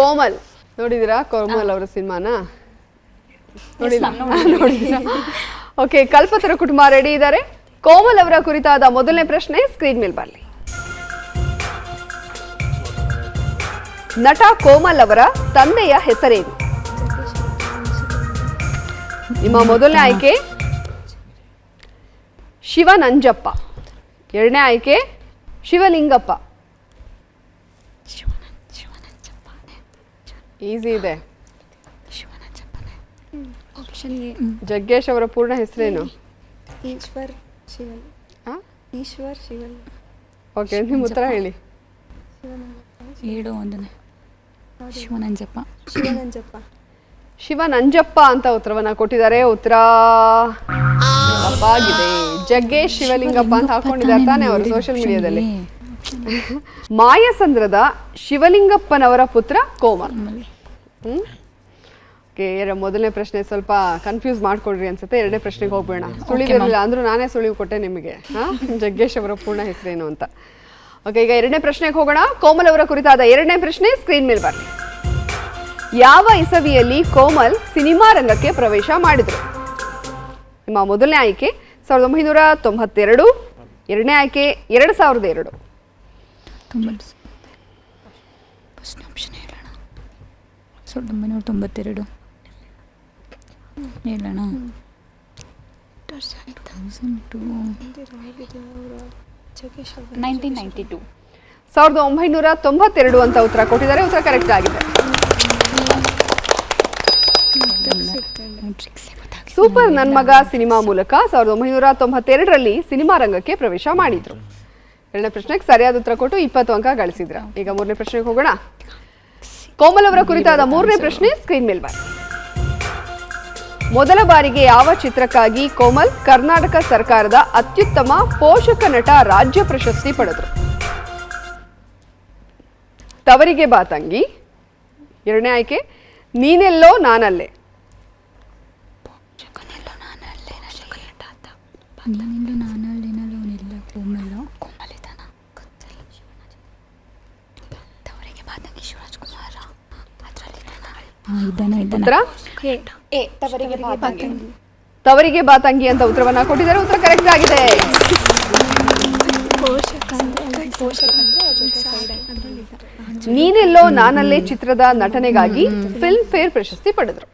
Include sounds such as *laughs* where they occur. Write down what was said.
ಕೋಮಲ್. ನೋಡಿದಿರಾ? ಕೋಮಲ್ ಅವರ ಸಿನಿಮಾನ? ನೋಡಿಲ್ಲ. ಓಕೆ *laughs* ಕಲ್ಪತರ ಕುಟುಂಬ ರೆಡಿ ಇದ್ದಾರೆ ಕೋಮಲ್ ಅವರ ಕುರಿತಾದ ಮೊದಲನೇ ಪ್ರಶ್ನೆ ಸ್ಕ್ರೀನ್ ಮೇಲೆ ಬರಲಿ. ನಟ ಕೋಮಲ್ ಅವರ ತಂದೆಯ ಹೆಸರೇನು? ನಿಮ್ಮ ಮೊದಲನೇ ಆಯ್ಕೆ? ಶಿವನಂಜಪ್ಪ. ಎರಡನೇ ಆಯ್ಕೆ ಶಿವಲಿಂಗಪ್ಪ. ಈಸಿ ಇದೆ. ಆಪ್ಷನ್ ಎ ಜಗ್ಗೇಶ್ ಅವರ ಪೂರ್ಣ ಹೆಸರೇನು ಈಶ್ವರ್ ಶಿವನ್. ಈಶ್ವರ್ ಶಿವನ್. ಓಕೆ ನಿಮ್ಮ ಉತ್ತರ ಹೇಳಿ. ಏಳು ಒಂದನೇ. ಶಿವನಂಜಪ್ಪ ಶಿವನಂಜಪ್ಪ ಶಿವನಂಜಪ್ಪ ಅಂತ ಉತ್ತರವನ್ನ ಕೊಟ್ಟಿದ್ದಾರೆ. ಉತ್ತರ ತಪ್ಪಾಗಿದೆ. ಜಗ್ಗೇಶ್ ಶಿವಲಿಂಗಪ್ಪ ಅಂತ ಹಾಕೊಂಡಿದ್ದಾರೆ ತಾನೇ ಅವರು ಸೋಷಿಯಲ್ ಮೀಡಿಯಾದಲ್ಲಿ ಮಾಯಸಂದ್ರದ ಶಿವಲಿಂಗಪ್ಪನವರ ಪುತ್ರ ಕೋಮಲ್. ಹ್ಮ್? ಓಕೆ ಎರ ಮೊದಲನೇ ಪ್ರಶ್ನೆ ಸ್ವಲ್ಪ ಕನ್ಫ್ಯೂಸ್ ಮಾಡ್ಕೊಡ್ರಿ ಅನ್ಸುತ್ತೆ. ಎರಡನೇ ಪ್ರಶ್ನೆಗೆ ಹೋಗ್ಬೇಡ. ಸುಳಿವಿರಲಿಲ್ಲ ಅಂದ್ರೂ ನಾನೇ ಸುಳಿವು ಕೊಟ್ಟೆ ನಿಮಗೆ. ಹಾ? ಜಗ್ಗೇಶ್ ಅವರ ಪೂರ್ಣ ಹೆಸರೇನು ಅಂತ. ಓಕೆ ಈಗ ಎರಡನೇ ಪ್ರಶ್ನೆಗೆ ಹೋಗೋಣ. ಕೋಮಲ್ ಅವರ ಕುರಿತಾದ ಎರಡನೇ ಪ್ರಶ್ನೆ ಸ್ಕ್ರೀನ್ ಮೇಲೆ ಬರಲಿ ಯಾವ ಇಸವಿಯಲ್ಲಿ ಕೋಮಲ್ ಸಿನಿಮಾ ರಂಗಕ್ಕೆ ಪ್ರವೇಶ ಮಾಡಿದರು? ನಿಮ್ಮ ಮೊದಲನೇ ಆಯ್ಕೆ ಸಾವಿರದ ಒಂಬೈನೂರ ತೊಂಬತ್ತೆರಡು ಎರಡನೇ ಆಯ್ಕೆ ಎರಡು ಸಾವಿರದ ಎರಡು ತೊಂಬತ್ತು ಫಸ್ಟ್ ಆಪ್ಷನ್ ಹೇಳೋಣ ಸಾವಿರದ ಒಂಬೈನೂರ ತೊಂಬತ್ತೆರಡು. ಹೇಳೋಣ thousand two nineteen ninety two. ಸಾವಿರದ ಒಂಬೈನೂರ ತೊಂಬತ್ತೆರಡು ಅಂತ ಉತ್ತರ ಕೊಟ್ಟಿದ್ದಾರೆ. ಉತ್ತರ ಕರೆಕ್ಟ್ ಆಗಿದೆ. ಸೂಪರ್ ನನ್ನ ಮಗ ಸಿನಿಮಾ ಮೂಲಕ ಸಾವಿರದ ಒಂಬೈನೂರ ತೊಂಬತ್ತೆರಡರಲ್ಲಿ ಸಿನಿಮಾ ರಂಗಕ್ಕೆ ಪ್ರವೇಶ ಮಾಡಿದ್ರು. ಎರಡನೇ ಪ್ರಶ್ನೆಗೆ ಸರಿಯಾದ ಉತ್ತರ ಕೊಟ್ಟು ಇಪ್ಪತ್ತು ಅಂಕ ಗಳಿಸಿದ್ರ. ಈಗ ಮೂರನೇ ಪ್ರಶ್ನೆಗೆ ಹೋಗೋಣ. ಕೋಮಲ್ ಅವರ ಕುರಿತಾದ ಮೂರನೇ ಪ್ರಶ್ನೆ ಸ್ಕ್ರೀನ್ ಮೇಲ್ ಬನ್ನಿ. ಮೊದಲ ಬಾರಿಗೆ ಯಾವ ಚಿತ್ರಕ್ಕಾಗಿ ಕೋಮಲ್ ಕರ್ನಾಟಕ ಸರ್ಕಾರದ ಅತ್ಯುತ್ತಮ ಪೋಷಕ ನಟ ರಾಜ್ಯ ಪ್ರಶಸ್ತಿ ಪಡೆದರು? ತವರಿಗೆ ಬಾ ತಂಗಿ. ಎರಡನೇ ಆಯ್ಕೆ, ನೀನೆಲ್ಲೋ ನಾನಲ್ಲೇ. ಕೋಮಲ್. ಕೋಮಲ ಇದ್ದಾನ ಇದ್ದಾನ ಉತ್ತರ? ಎ ತವರಿಗೆ ಬಾತಂಗಿ ತವರಿಗೆ ಬಾ ತಂಗಿ ಅಂತ ಉತ್ತರವನ್ನ ಕೊಟ್ಟಿದ್ದಾರೆ. ಉತ್ತರ ಕರೆಕ್ಟ್ ಆಗಿದೆ. ನೀನೆಲ್ಲೋ ನಾನಲ್ಲೇ ಚಿತ್ರದ ನಟನೆಗಾಗಿ ಫಿಲ್ಮ್ ಫೇರ್ ಪ್ರಶಸ್ತಿ ಪಡೆದರು.